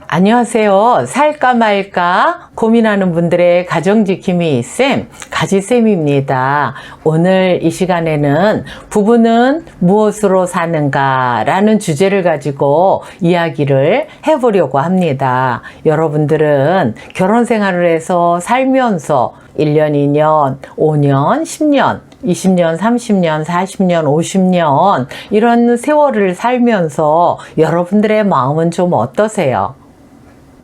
안녕하세요. 살까 말까 고민하는 분들의 가정지킴이 쌤, 가지쌤입니다. 오늘 이 시간에는 부부는 무엇으로 사는가 라는 주제를 가지고 이야기를 해보려고 합니다. 여러분들은 결혼 생활을 해서 살면서 1년, 2년, 5년, 10년, 20년, 30년, 40년, 50년 이런 세월을 살면서 여러분들의 마음은 좀 어떠세요?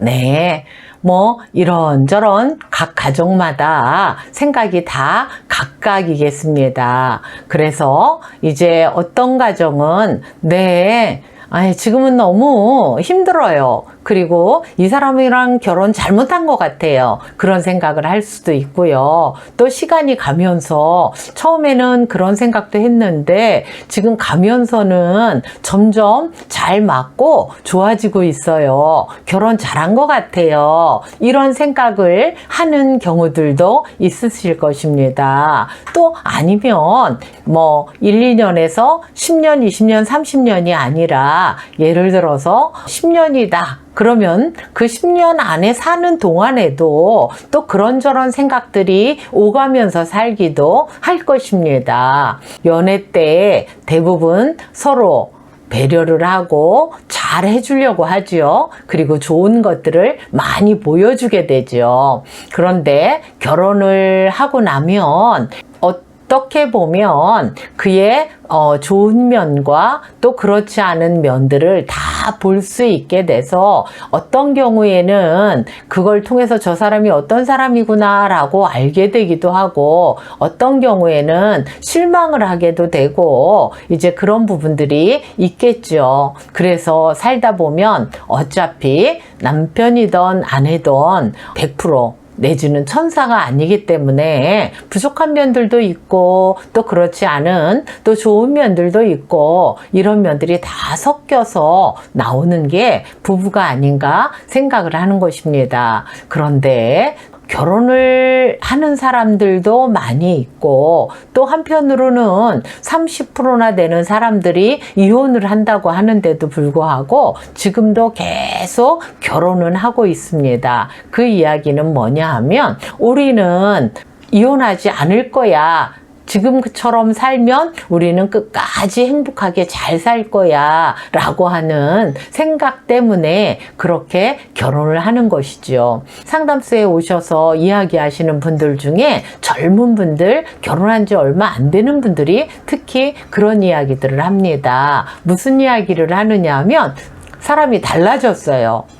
네. 뭐, 이런저런 각 가정마다 생각이 다 각각이겠습니다. 그래서 이제 어떤 가정은, 네, 아니, 지금은 너무 힘들어요. 그리고 이 사람이랑 결혼 잘못한 것 같아요. 그런 생각을 할 수도 있고요. 또 시간이 가면서 처음에는 그런 생각도 했는데 지금 가면서는 점점 잘 맞고 좋아지고 있어요. 결혼 잘한 것 같아요. 이런 생각을 하는 경우들도 있으실 것입니다. 또 아니면 뭐 1, 2년에서 10년, 20년, 30년이 아니라 예를 들어서 10년이다. 그러면 그 10년 안에 사는 동안에도 또 그런저런 생각들이 오가면서 살기도 할 것입니다. 연애 때 대부분 서로 배려를 하고 잘 해주려고 하지요. 그리고 좋은 것들을 많이 보여주게 되죠. 그런데 결혼을 하고 나면 어 떻게 보면 그의 어, 좋은 면과 또 그렇지 않은 면들을 다 볼 수 있게 돼서 어떤 경우에는 그걸 통해서 저 사람이 어떤 사람이구나 라고 알게 되기도 하고 어떤 경우에는 실망을 하게도 되고 이제 그런 부분들이 있겠죠. 그래서 살다 보면 어차피 남편이던 아내던 100% 내지는 천사가 아니기 때문에 부족한 면들도 있고 또 그렇지 않은 또 좋은 면들도 있고 이런 면들이 다 섞여서 나오는 게 부부가 아닌가 생각을 하는 것입니다. 그런데 결혼을 하는 사람들도 많이 있고 또 한편으로는 30%나 되는 사람들이 이혼을 한다고 하는데도 불구하고 지금도 계속 결혼은 하고 있습니다. 그 이야기는 뭐냐 하면 우리는 이혼하지 않을 거야. 지금처럼 살면 우리는 끝까지 행복하게 잘 살 거야 라고 하는 생각 때문에 그렇게 결혼을 하는 것이죠. 상담소에 오셔서 이야기하시는 분들 중에 젊은 분들, 결혼한 지 얼마 안 되는 분들이 특히 그런 이야기들을 합니다. 무슨 이야기를 하느냐 하면 사람이 달라졌어요.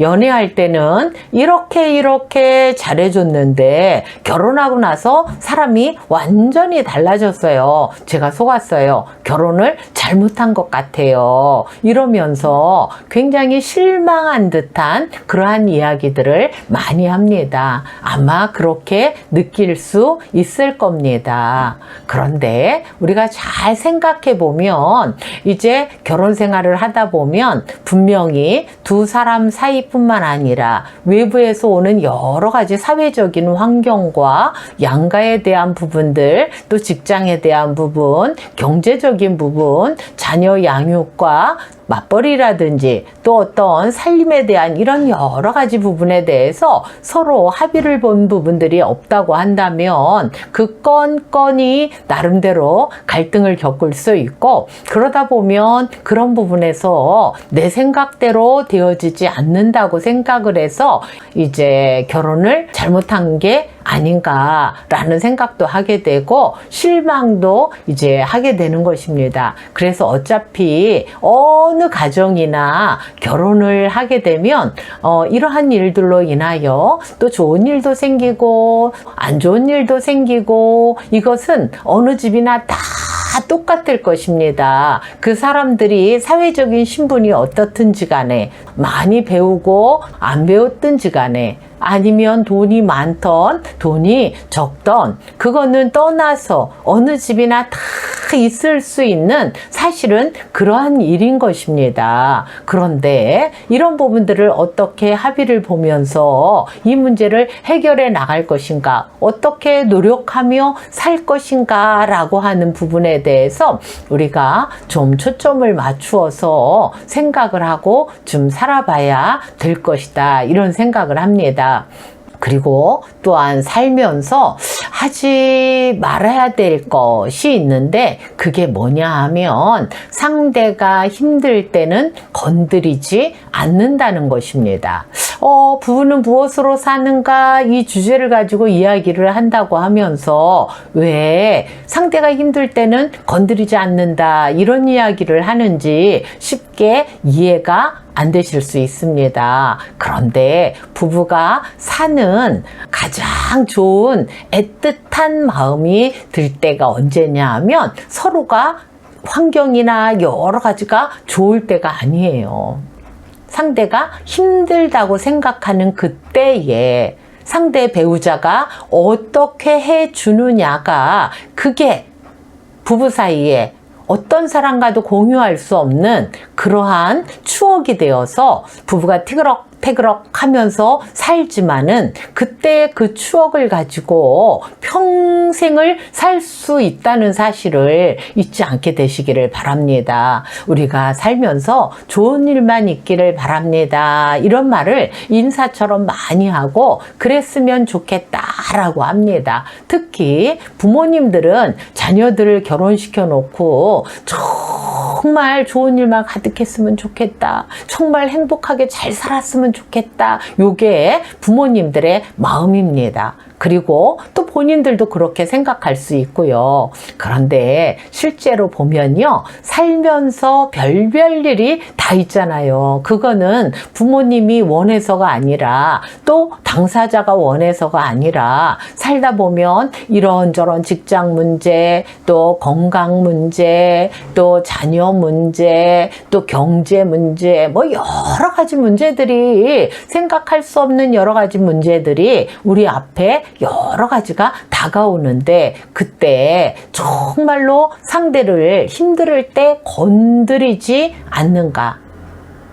연애할 때는 이렇게 이렇게 잘해줬는데 결혼하고 나서 사람이 완전히 달라졌어요. 제가 속았어요. 결혼을 잘못한 것 같아요. 이러면서 굉장히 실망한 듯한 그러한 이야기들을 많이 합니다. 아마 그렇게 느낄 수 있을 겁니다. 그런데 우리가 잘 생각해 보면 이제 결혼 생활을 하다 보면 분명히 두 사람 사이 뿐만 아니라 외부에서 오는 여러 가지 사회적인 환경과 양가에 대한 부분들, 또 직장에 대한 부분, 경제적인 부분, 자녀 양육과 맞벌이라든지 또 어떤 살림에 대한 이런 여러 가지 부분에 대해서 서로 합의를 본 부분들이 없다고 한다면 그 건 건이 나름대로 갈등을 겪을 수 있고 그러다 보면 그런 부분에서 내 생각대로 되어지지 않는 다고 생각을 해서 이제 결혼을 잘못한 게 아닌가라는 생각도 하게 되고 실망도 이제 하게 되는 것입니다. 그래서 어차피 어느 가정이나 결혼을 하게 되면 어, 이러한 일들로 인하여 또 좋은 일도 생기고 안 좋은 일도 생기고 이것은 어느 집이나 다 똑같을 것입니다. 그 사람들이 사회적인 신분이 어떻든지 간에 많이 배우고 안 배웠든지 간에 아니면 돈이 많던 돈이 적던 그거는 떠나서 어느 집이나 다 있을 수 있는 사실은 그러한 일인 것입니다. 그런데 이런 부분들을 어떻게 합의를 보면서 이 문제를 해결해 나갈 것인가, 어떻게 노력하며 살 것인가 라고 하는 부분에 대해서 우리가 좀 초점을 맞추어서 생각을 하고 좀 살아봐야 될 것이다. 이런 생각을 합니다. 그리고 또한 살면서 하지 말아야 될 것이 있는데 그게 뭐냐 하면 상대가 힘들 때는 건드리지 않는다는 것입니다. 어, 부부는 무엇으로 사는가 이 주제를 가지고 이야기를 한다고 하면서 왜 상대가 힘들 때는 건드리지 않는다 이런 이야기를 하는지 쉽 게 이해가 안 되실 수 있습니다. 그런데 부부가 사는 가장 좋은 애틋한 마음이 들 때가 언제냐 하면 서로가 환경이나 여러 가지가 좋을 때가 아니에요. 상대가 힘들다고 생각하는 그때에 상대 배우자가 어떻게 해 주느냐가 그게 부부 사이에 어떤 사람과도 공유할 수 없는 그러한 추억이 되어서 부부가 티그럭 태그럭 하면서 살지만은 그때의 그 추억을 가지고 평생을 살 수 있다는 사실을 잊지 않게 되시기를 바랍니다. 우리가 살면서 좋은 일만 있기를 바랍니다. 이런 말을 인사처럼 많이 하고 그랬으면 좋겠다라고 합니다. 특히 부모님들은 자녀들을 결혼시켜 놓고 정말 좋은 일만 가득했으면 좋겠다. 정말 행복하게 잘 살았으면 좋겠다. 요게 부모님들의 마음입니다. 그리고 또 본인들도 그렇게 생각할 수 있고요. 그런데 실제로 보면요. 살면서 별별 일이 다 있잖아요. 그거는 부모님이 원해서가 아니라 또 당사자가 원해서가 아니라 살다 보면 이런저런 직장 문제, 또 건강 문제, 또 자녀 문제, 또 경제 문제, 뭐 여러 가지 문제들이 생각할 수 없는 여러 가지 문제들이 우리 앞에 여러 가지가 다가오는데 그때 정말로 상대를 힘들 때 건드리지 않는가?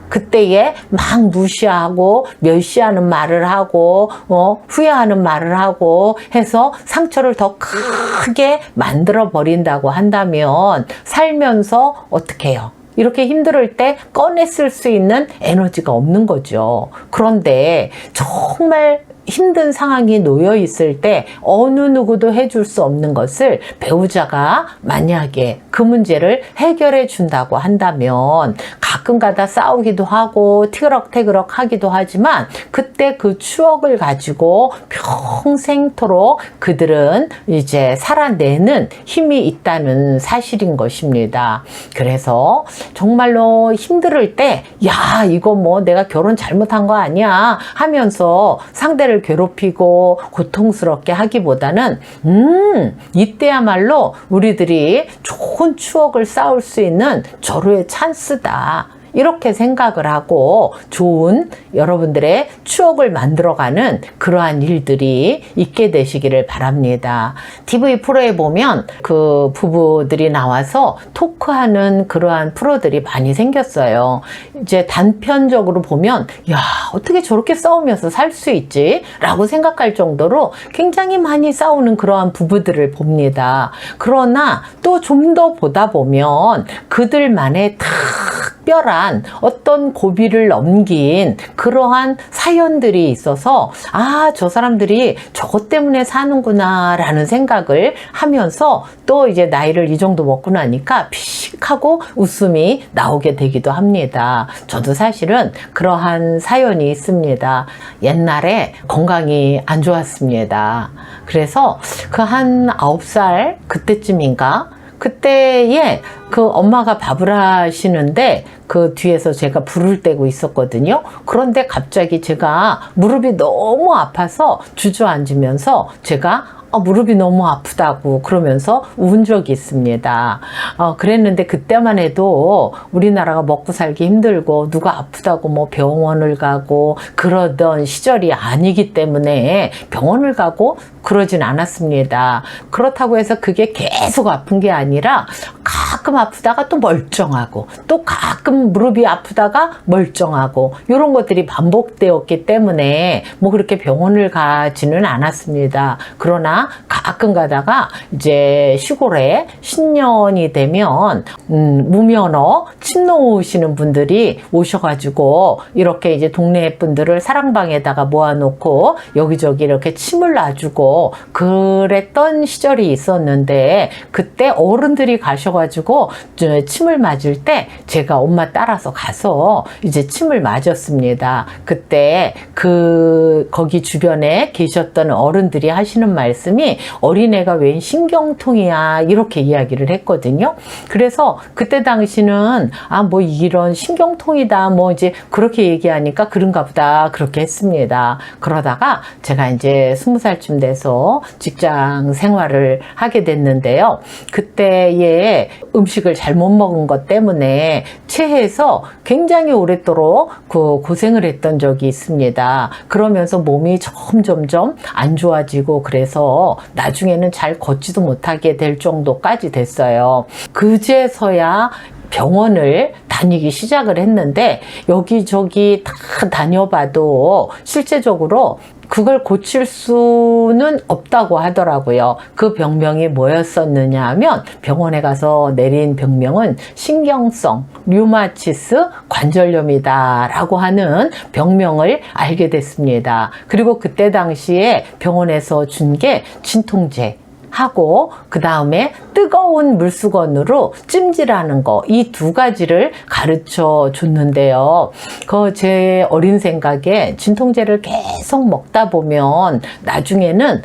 그때에 막 무시하고 멸시하는 말을 하고 어, 후회하는 말을 하고 해서 상처를 더 크게 만들어 버린다고 한다면 살면서 어떻게 해요? 이렇게 힘들 때 꺼냈을 수 있는 에너지가 없는 거죠. 그런데 정말 힘든 상황이 놓여 있을 때 어느 누구도 해줄 수 없는 것을 배우자가 만약에 그 문제를 해결해 준다고 한다면 가끔 가다 싸우기도 하고 티그럭태그럭 하기도 하지만 그때 그 추억을 가지고 평생토록 그들은 이제 살아내는 힘이 있다는 사실인 것입니다. 그래서 정말로 힘들 때, 야, 이거 뭐 내가 결혼 잘못한 거 아니야 하면서 상대를 괴롭히고 고통스럽게 하기보다는, 음, 이때야말로 우리들이 좋은 추억을 쌓을 수 있는 절호의 찬스다. 이렇게 생각을 하고 좋은 여러분들의 추억을 만들어가는 그러한 일들이 있게 되시기를 바랍니다. TV 프로에 보면 그 부부들이 나와서 토크하는 그러한 프로들이 많이 생겼어요. 이제 단편적으로 보면, 야, 어떻게 저렇게 싸우면서 살 수 있지? 라고 생각할 정도로 굉장히 많이 싸우는 그러한 부부들을 봅니다. 그러나 또 좀 더 보다 보면 그들만의 특별한 어떤 고비를 넘긴 그러한 사연들이 있어서 아, 저 사람들이 저것 때문에 사는구나 라는 생각을 하면서 또 이제 나이를 이 정도 먹고 나니까 피식 하고 웃음이 나오게 되기도 합니다. 저도 사실은 그러한 사연이 있습니다. 옛날에 건강이 안 좋았습니다. 그래서 그한 아홉 살 그때쯤인가 그때에 그 엄마가 밥을 하시는데 그 뒤에서 제가 불을 떼고 있었거든요. 그런데 갑자기 제가 무릎이 너무 아파서 주저앉으면서 제가 아, 무릎이 너무 아프다고 그러면서 운 적이 있습니다. 어, 그랬는데 그때만 해도 우리나라가 먹고 살기 힘들고 누가 아프다고 뭐 병원을 가고 그러던 시절이 아니기 때문에 병원을 가고 그러진 않았습니다. 그렇다고 해서 그게 계속 아픈 게 아니라 가끔 아프다가 또 멀쩡하고 또 가끔 무릎이 아프다가 멀쩡하고 이런 것들이 반복되었기 때문에 뭐 그렇게 병원을 가지는 않았습니다. 그러나 가끔 가다가 이제 시골에 신년이 되면 음, 무면허 침 놓으시는 분들이 오셔가지고 이렇게 이제 동네 분들을 사랑방에다가 모아놓고 여기저기 이렇게 침을 놔주고 그랬던 시절이 있었는데 그때 어른들이 가셔가지고 저 침을 맞을 때 제가 엄마 따라서 가서 이제 침을 맞았습니다. 그때 그 거기 주변에 계셨던 어른들이 하시는 말씀 이 어린애가 웬 신경통이야 이렇게 이야기를 했거든요. 그래서 그때 당시는 아 뭐 이런 신경통이다 뭐 이제 그렇게 얘기하니까 그런가 보다 그렇게 했습니다. 그러다가 제가 이제 스무 살쯤 돼서 직장 생활을 하게 됐는데요. 그때에 음식을 잘못 먹은 것 때문에 체해서 굉장히 오랫도록 그 고생을 했던 적이 있습니다. 그러면서 몸이 점점점 안 좋아지고 그래서 나중에는 잘 걷지도 못하게 될 정도까지 됐어요. 그제서야 병원을 다니기 시작을 했는데 여기저기 다 다녀봐도 실제적으로 그걸 고칠 수는 없다고 하더라고요. 그 병명이 뭐였었느냐 하면 병원에 가서 내린 병명은 신경성 류마티스 관절염이다 라고 하는 병명을 알게 됐습니다. 그리고 그때 당시에 병원에서 준 게 진통제 하고 그 다음에 뜨거운 물수건으로 찜질하는 거 이 두 가지를 가르쳐 줬는데요. 그 제 어린 생각에 진통제를 계속 먹다 보면 나중에는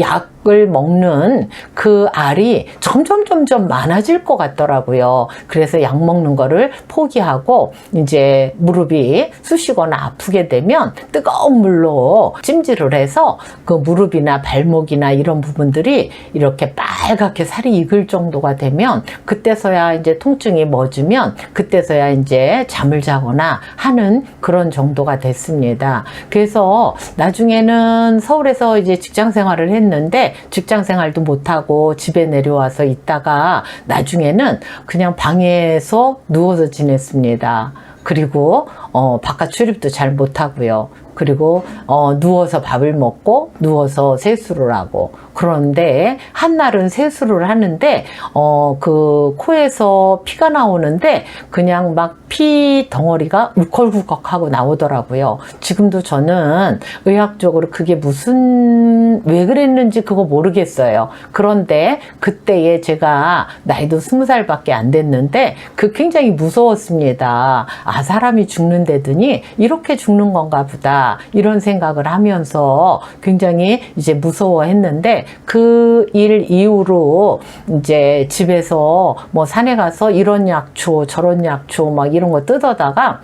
약 을 먹는 그 알이 점점 점점 많아질 것 같더라고요. 그래서 약 먹는 거를 포기하고 이제 무릎이 쑤시거나 아프게 되면 뜨거운 물로 찜질을 해서 그 무릎이나 발목이나 이런 부분들이 이렇게 빨갛게 살이 익을 정도가 되면 그때서야 이제 통증이 멎으면 그때서야 이제 잠을 자거나 하는 그런 정도가 됐습니다. 그래서 나중에는 서울에서 이제 직장 생활을 했는데 직장 생활도 못하고 집에 내려와서 있다가 나중에는 그냥 방에서 누워서 지냈습니다. 그리고 어, 바깥 출입도 잘 못하고요. 그리고 어, 누워서 밥을 먹고 누워서 세수를 하고 그런데 한날은 세수를 하는데 어, 그 코에서 피가 나오는데 그냥 막 피 덩어리가 울컥울컥하고 나오더라고요. 지금도 저는 의학적으로 그게 무슨 왜 그랬는지 그거 모르겠어요. 그런데 그때에 제가 나이도 스무 살밖에 안 됐는데 그 굉장히 무서웠습니다. 아 사람이 죽는데더니 이렇게 죽는 건가 보다 이런 생각을 하면서 굉장히 이제 무서워했는데 그 일 이후로 이제 집에서 뭐 산에 가서 이런 약초 저런 약초 막 이런 거 뜯어다가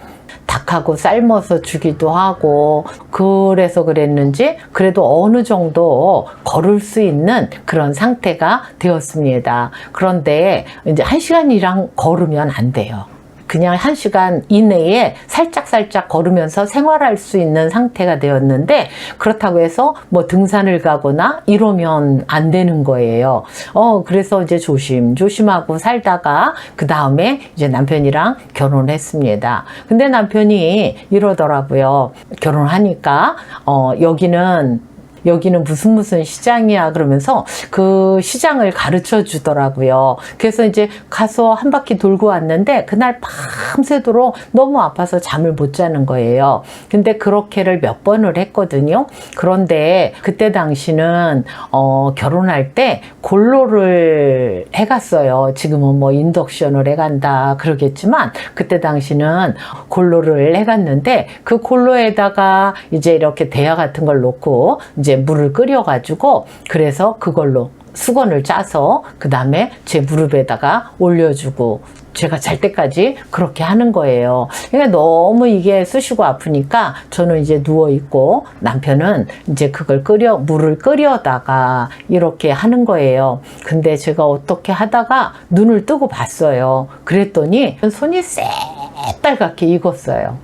닭하고 삶아서 주기도 하고 그래서 그랬는지 그래도 어느 정도 걸을 수 있는 그런 상태가 되었습니다. 그런데 이제 한 시간이랑 걸으면 안 돼요. 그냥 한 시간 이내에 살짝살짝 걸으면서 생활할 수 있는 상태가 되었는데 그렇다고 해서 뭐 등산을 가거나 이러면 안 되는 거예요. 어, 그래서 이제 조심조심하고 살다가 그 다음에 이제 남편이랑 결혼했습니다. 근데 남편이 이러더라고요. 결혼하니까, 어, 여기는 여기는 무슨 무슨 시장이야 그러면서 그 시장을 가르쳐 주더라고요. 그래서 이제 가서 한 바퀴 돌고 왔는데 그날 밤새도록 너무 아파서 잠을 못 자는 거예요. 근데 그렇게를 몇 번을 했거든요. 그런데 그때 당시는 어, 결혼할 때 골로를 해갔어요. 지금은 뭐 인덕션을 해간다 그러겠지만 그때 당시는 골로를 해갔는데 그 골로에다가 이제 이렇게 대야 같은 걸 놓고 이제 물을 끓여가지고 그래서 그걸로 수건을 짜서 그 다음에 제 무릎에다가 올려주고 제가 잘 때까지 그렇게 하는 거예요. 그러니까 너무 이게 쑤시고 아프니까 저는 이제 누워 있고 남편은 이제 그걸 끓여 물을 끓여다가 이렇게 하는 거예요. 근데 제가 어떻게 하다가 눈을 뜨고 봤어요. 그랬더니 손이 새빨갛게 익었어요.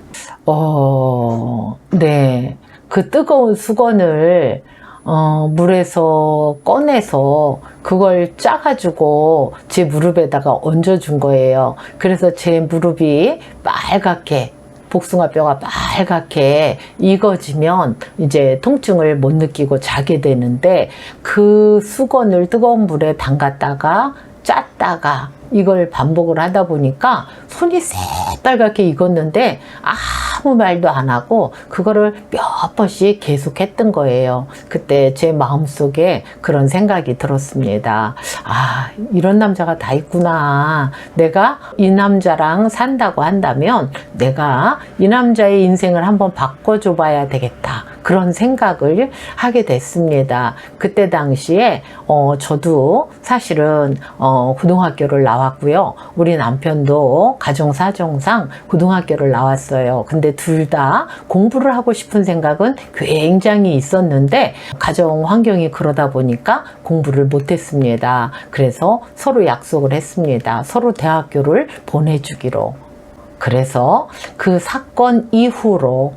어, 네. 그 뜨거운 수건을 어, 물에서 꺼내서 그걸 짜가지고 제 무릎에다가 얹어준 거예요. 그래서 제 무릎이 빨갛게 복숭아뼈가 빨갛게 익어지면 이제 통증을 못 느끼고 자게 되는데 그 수건을 뜨거운 물에 담갔다가 짰다가 이걸 반복을 하다 보니까 손이 새빨갛게 익었는데 아 무 말도 안 하고 그거를 몇 번씩 계속 했던 거예요. 그때 제 마음속에 그런 생각이 들었습니다. 아, 이런 남자가 다 있구나. 내가 이 남자랑 산다고 한다면 내가 이 남자의 인생을 한번 바꿔줘 봐야 되겠다. 그런 생각을 하게 됐습니다. 그때 당시에 어, 저도 사실은 어, 고등학교를 나왔고요. 우리 남편도 가정사정상 고등학교를 나왔어요. 근데 둘 다 공부를 하고 싶은 생각은 굉장히 있었는데 가정 환경이 그러다 보니까 공부를 못했습니다. 그래서 서로 약속을 했습니다. 서로 대학교를 보내주기로. 그래서 그 사건 이후로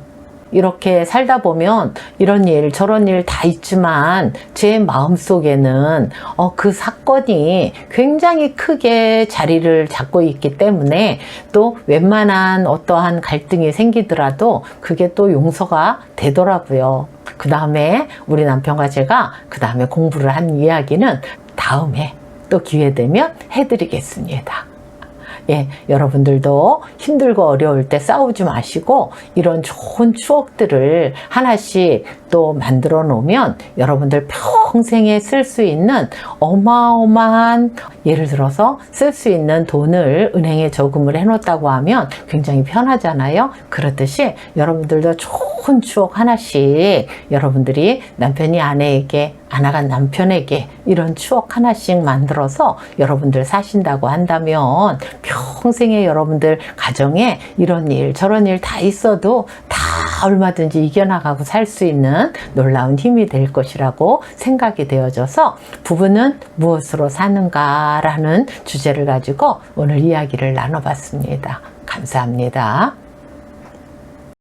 이렇게 살다 보면 이런 일 저런 일 다 있지만 제 마음속에는 어, 그 사건이 굉장히 크게 자리를 잡고 있기 때문에 또 웬만한 어떠한 갈등이 생기더라도 그게 또 용서가 되더라고요. 그 다음에 우리 남편과 제가 그 다음에 공부를 한 이야기는 다음에 또 기회 되면 해드리겠습니다. 예, 여러분들도 힘들고 어려울 때 싸우지 마시고 이런 좋은 추억들을 하나씩 또 만들어 놓으면 여러분들 평생에 쓸 수 있는 어마어마한 예를 들어서 쓸 수 있는 돈을 은행에 저금을 해 놓았다고 하면 굉장히 편하잖아요. 그렇듯이 여러분들도 좋은 추억 하나씩 여러분들이 남편이 아내에게 아나간 남편에게 이런 추억 하나씩 만들어서 여러분들 사신다고 한다면 평생에 여러분들 가정에 이런 일 저런 일 다 있어도 다 얼마든지 이겨나가고 살 수 있는 놀라운 힘이 될 것이라고 생각이 되어져서 부부는 무엇으로 사는가라는 주제를 가지고 오늘 이야기를 나눠봤습니다. 감사합니다.